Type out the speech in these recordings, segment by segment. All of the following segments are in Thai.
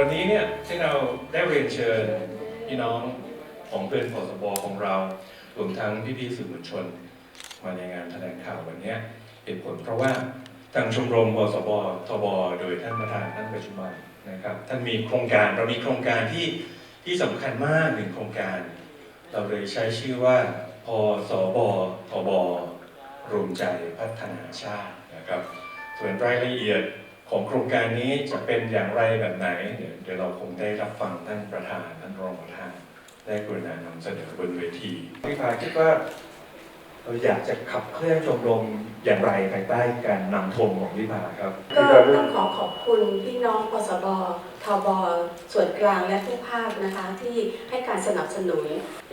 วันนี้เนี่ยที่เราได้เรียนเชิญพี่น้องของเพื่อนพสบของเรารวมทั้งพี่ๆสื่อมวลชน มาในงานแถลงข่าววันนี้เหตุผลเพราะว่าทางชมรมพสบทบโดยท่านประธานท่านปัจจุบันนะครับ ท่านมีโครงการเรามีโครงการที่ที่สำคัญมากหนึ่งโครงการ เราเลยใช้ชื่อว่าพสบทบรวมใจพัฒนาชาตินะครับ ส่วนรายละเอียด ของโครงการนี้จะเป็นอย่างไรแบบไหน เดี๋ยวเดี๋ยวเราคงได้รับฟังท่านประธานท่านรองประธาน ได้กรุณานำเสนอบนเวทีพี่พาคิดว่าเราอยากจะขับเคลื่อนชมรมอย่างไรภายใต้การนำธงของพี่พาครับก็ต้องขอขอบคุณพี่น้องปสบทบส่วนกลางและทุกภาคนะคะ ที่ให้การสนับสนุน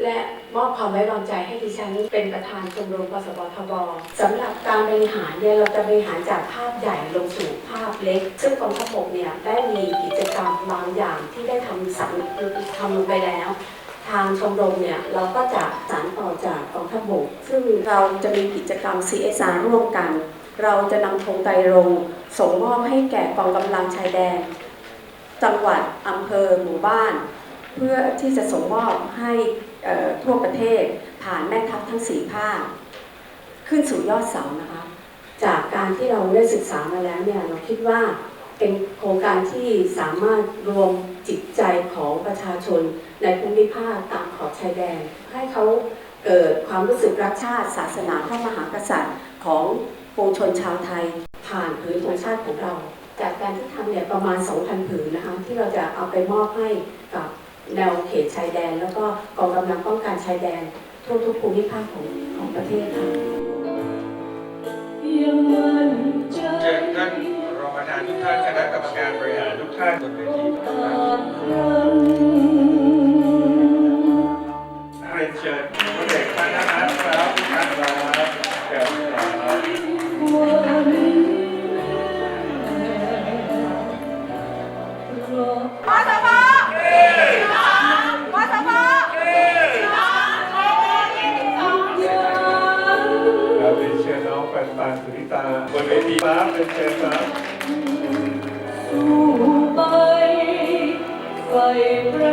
และมอบความไว้วางใจให้ดิฉันเป็นประธานชมรมปสบทบสำหรับการบริหารเนี่ยเราจะบริหารจากภาพใหญ่ลงสู่าพเล็ก ซึ่งกองทัพบกเนี่ยได้มีกิจกรรมบางอย่างที่ได้ทำสัมทำลงไปแล้ว ทางชมรมเนี่ยเราก็จะสานต่อจากกองทัพบก ซึ่งเราจะมีกิจกรรม CSR ร่วมกัน เราจะนำธงไตรรงส่งมอบให้แก่กองกำลังชายแดน จังหวัดอำเภอหมู่บ้าน เพื่อที่จะส่งมอบให้ทั่วประเทศผ่านแม่ทัพทั้งสี่ภาคขึ้นสู่ยอดเสานะคะ จากการที่เราได้ศึกษามาแล้วเนี่ยเราคิดว่าเป็นโครงการที่สามารถรวมจิตใจของประชาชนในภูมิภาคตามขอบชายแดน ให้เขาเกิดความรู้สึกรักชาติ ศาสนาพระมหากษัตริย์ของปวงชนชาวไทย ผ่านผืนธงชาติของเรา จากการที่ทำเนี่ยประมาณ 2,000 ผืนนะคะที่เราจะเอาไปมอบให้กับแนวเขตชายแดน แล้วก็กองกำลังป้องกันชายแดนทั่วทุกภูมิภาคของของประเทศค่ะานบนเวทีทุกท่านอาจครั้งเรียนเชิญพระเอกท่านนะครับครับทุกท่านครับเชิญครับวันรอปสบปสบยังครับเรียนเชิญน้องปันปันสุริตาบนเวทีครับเรียนเชิญครับ thy